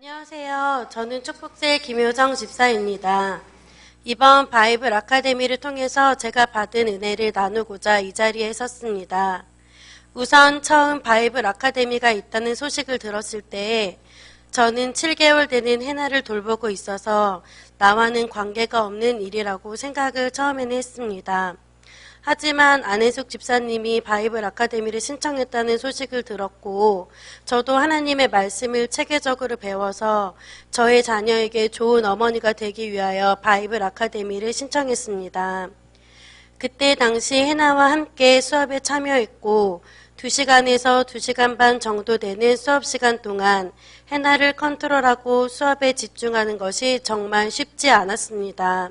안녕하세요. 저는 축복제 김효정 집사입니다. 이번 바이블 아카데미를 통해서 제가 받은 은혜를 나누고자 이 자리에 섰습니다. 우선 처음 바이블 아카데미가 있다는 소식을 들었을 때 저는 7개월 되는 해나를 돌보고 있어서 나와는 관계가 없는 일이라고 생각을 처음에는 했습니다. 하지만 안혜숙 집사님이 바이블 아카데미를 신청했다는 소식을 들었고 저도 하나님의 말씀을 체계적으로 배워서 저의 자녀에게 좋은 어머니가 되기 위하여 바이블 아카데미를 신청했습니다. 그때 당시 해나와 함께 수업에 참여했고 2시간에서 2시간 반 정도 되는 수업 시간 동안 해나를 컨트롤하고 수업에 집중하는 것이 정말 쉽지 않았습니다.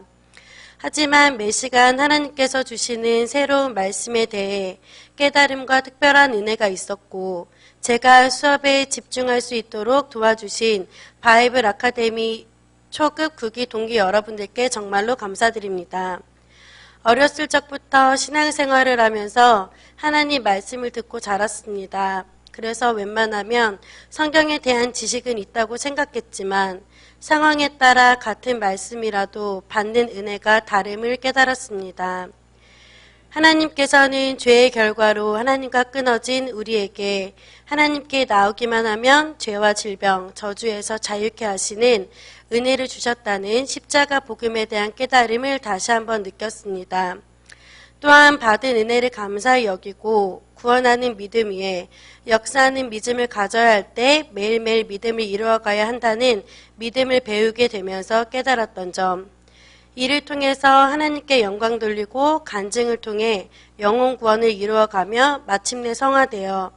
하지만 매 시간 하나님께서 주시는 새로운 말씀에 대해 깨달음과 특별한 은혜가 있었고 제가 수업에 집중할 수 있도록 도와주신 바이블 아카데미 초급 구기 동기 여러분들께 정말로 감사드립니다. 어렸을 적부터 신앙생활을 하면서 하나님 말씀을 듣고 자랐습니다. 그래서 웬만하면 성경에 대한 지식은 있다고 생각했지만 상황에 따라 같은 말씀이라도 받는 은혜가 다름을 깨달았습니다. 하나님께서는 죄의 결과로 하나님과 끊어진 우리에게 하나님께 나오기만 하면 죄와 질병, 저주에서 자유케 하시는 은혜를 주셨다는 십자가 복음에 대한 깨달음을 다시 한번 느꼈습니다. 또한 받은 은혜를 감사히 여기고 구원하는 믿음 위에 역사하는 믿음을 가져야 할 때 매일매일 믿음을 이루어가야 한다는 믿음을 배우게 되면서 깨달았던 점. 이를 통해서 하나님께 영광 돌리고 간증을 통해 영혼 구원을 이루어가며 마침내 성화되어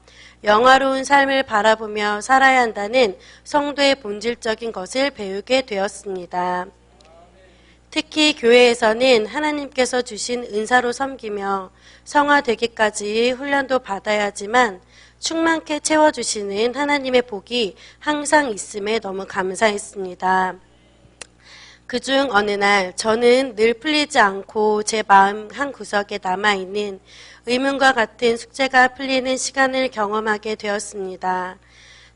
영화로운 삶을 바라보며 살아야 한다는 성도의 본질적인 것을 배우게 되었습니다. 특히 교회에서는 하나님께서 주신 은사로 섬기며 성화되기까지 훈련도 받아야 하지만 충만케 채워주시는 하나님의 복이 항상 있음에 너무 감사했습니다. 그중 어느 날 저는 늘 풀리지 않고 제 마음 한 구석에 남아있는 의문과 같은 숙제가 풀리는 시간을 경험하게 되었습니다.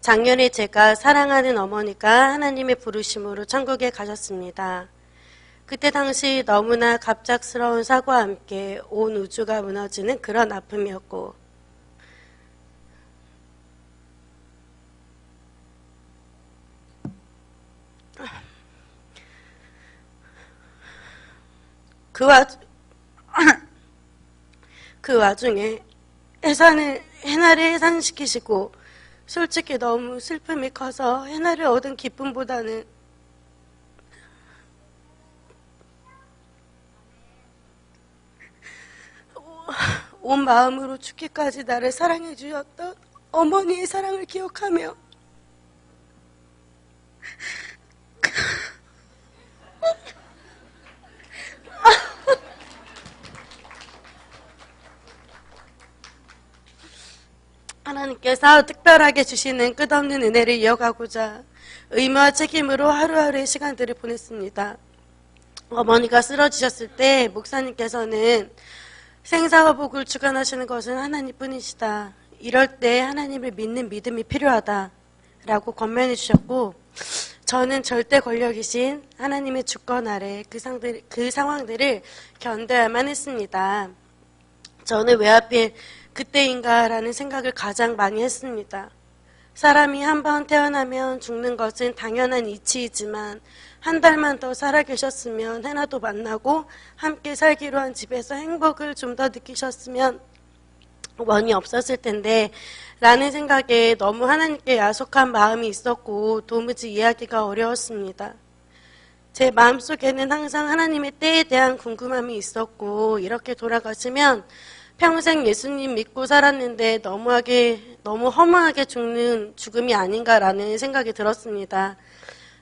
작년에 제가 사랑하는 어머니가 하나님의 부르심으로 천국에 가셨습니다. 그때 당시 너무나 갑작스러운 사고와 함께 온 우주가 무너지는 그런 아픔이었고. 그 와, 그 와중에 해산을, 해나를 해산시키시고 솔직히 너무 슬픔이 커서 해나를 얻은 기쁨보다는 온 마음으로 죽기까지 나를 사랑해 주셨던 어머니의 사랑을 기억하며 하나님께서 특별하게 주시는 끝없는 은혜를 이어가고자 의무와 책임으로 하루하루의 시간들을 보냈습니다. 어머니가 쓰러지셨을 때 목사님께서는 생사와 복을 주관하시는 것은 하나님뿐이시다. 이럴 때 하나님을 믿는 믿음이 필요하다. 라고 권면해 주셨고 저는 절대 권력이신 하나님의 주권 아래 그, 상들, 그 상황들을 견뎌야만 했습니다. 저는 왜 하필 그때인가라는 생각을 가장 많이 했습니다. 사람이 한 번 태어나면 죽는 것은 당연한 이치이지만 한 달만 더 살아계셨으면 해나도 만나고 함께 살기로 한 집에서 행복을 좀 더 느끼셨으면 원이 없었을 텐데 라는 생각에 너무 하나님께 야속한 마음이 있었고 도무지 이해하기가 어려웠습니다. 제 마음속에는 항상 하나님의 때에 대한 궁금함이 있었고 이렇게 돌아가시면 평생 예수님 믿고 살았는데 너무하게 너무 허무하게 죽는 죽음이 아닌가라는 생각이 들었습니다.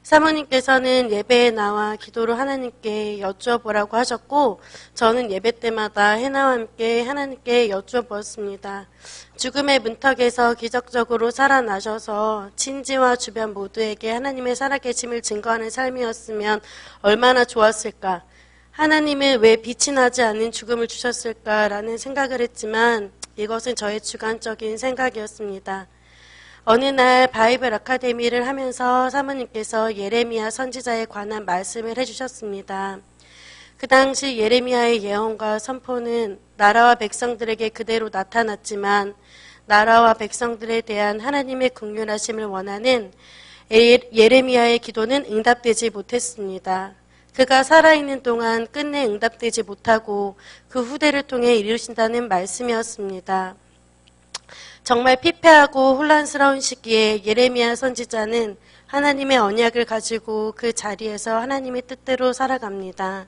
사모님께서는 예배에 나와 기도로 하나님께 여쭈어보라고 하셨고 저는 예배 때마다 해나와 함께 하나님께 여쭈어보았습니다. 죽음의 문턱에서 기적적으로 살아나셔서 친지와 주변 모두에게 하나님의 살아계심을 증거하는 삶이었으면 얼마나 좋았을까. 하나님은 왜 빛이 나지 않는 죽음을 주셨을까라는 생각을 했지만 이것은 저의 주관적인 생각이었습니다. 어느 날 바이블 아카데미를 하면서 사모님께서 예레미야 선지자에 관한 말씀을 해주셨습니다. 그 당시 예레미야의 예언과 선포는 나라와 백성들에게 그대로 나타났지만 나라와 백성들에 대한 하나님의 긍휼하심을 원하는 예- 예레미야의 기도는 응답되지 못했습니다. 그가 살아있는 동안 끝내 응답되지 못하고 그 후대를 통해 이루신다는 말씀이었습니다. 정말 피폐하고 혼란스러운 시기에 예레미야 선지자는 하나님의 언약을 가지고 그 자리에서 하나님의 뜻대로 살아갑니다.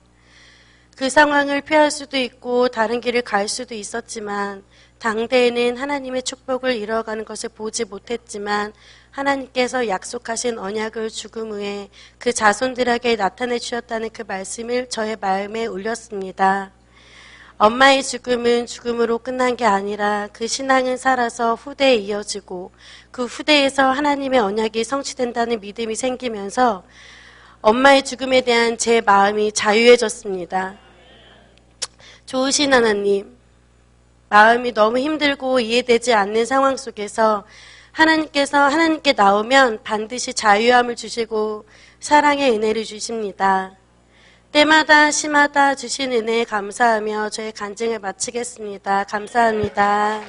그 상황을 피할 수도 있고 다른 길을 갈 수도 있었지만 당대에는 하나님의 축복을 이뤄가는 것을 보지 못했지만 하나님께서 약속하신 언약을 죽음 후에 그 자손들에게 나타내 주셨다는 그 말씀을 저의 마음에 올렸습니다. 엄마의 죽음은 죽음으로 끝난 게 아니라 그 신앙은 살아서 후대에 이어지고 그 후대에서 하나님의 언약이 성취된다는 믿음이 생기면서 엄마의 죽음에 대한 제 마음이 자유해졌습니다. 좋으신 하나님, 마음이 너무 힘들고 이해되지 않는 상황 속에서 하나님께서 하나님께 나오면 반드시 자유함을 주시고 사랑의 은혜를 주십니다. 때마다 시마다 주신 은혜에 감사하며 저의 간증을 마치겠습니다. 감사합니다.